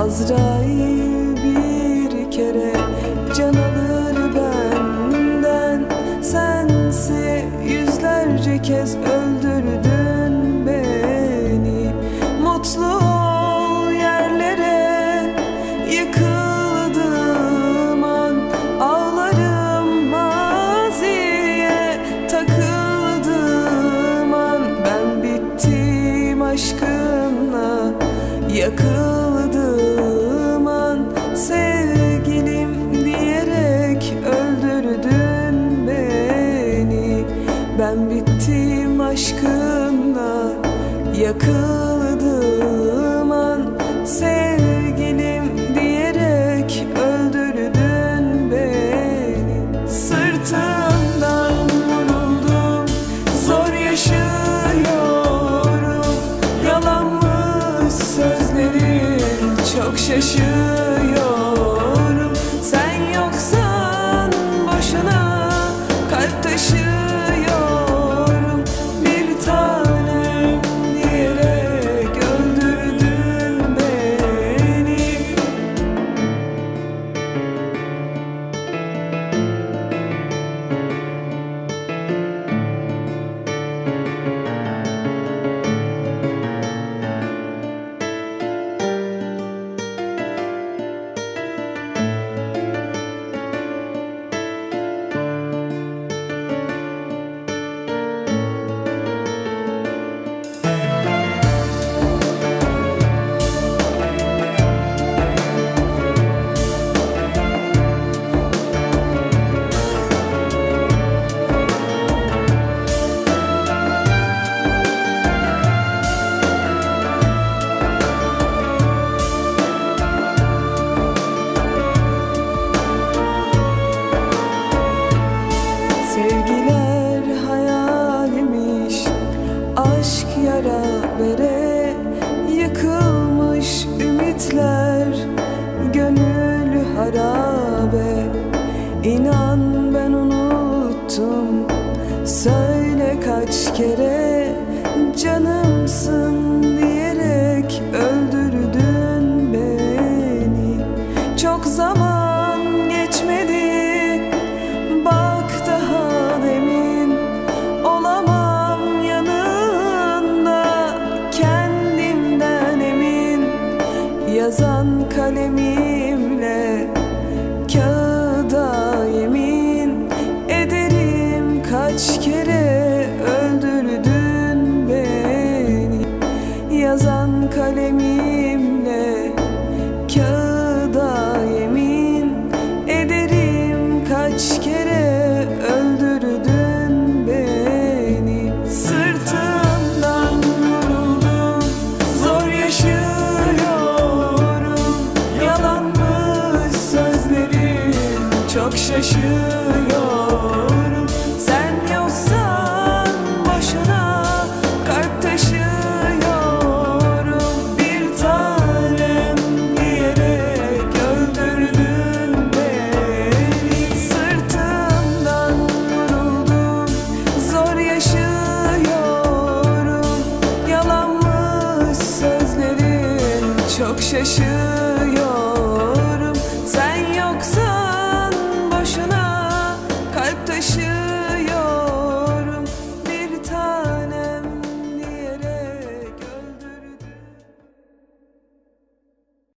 Azrail bir kere aşkımda yakıldım an sevgilim diyerek öldürdün beni. Sırtımdan vuruldum zor yaşıyorum. Yalanmış sözlerin çok şaşıyorum gönül harabe. İnan ben unuttum Söyle kaç kere canımsın. yazan kalemimle çok şaşıyorum. Sen yoksan boşuna kalp taşı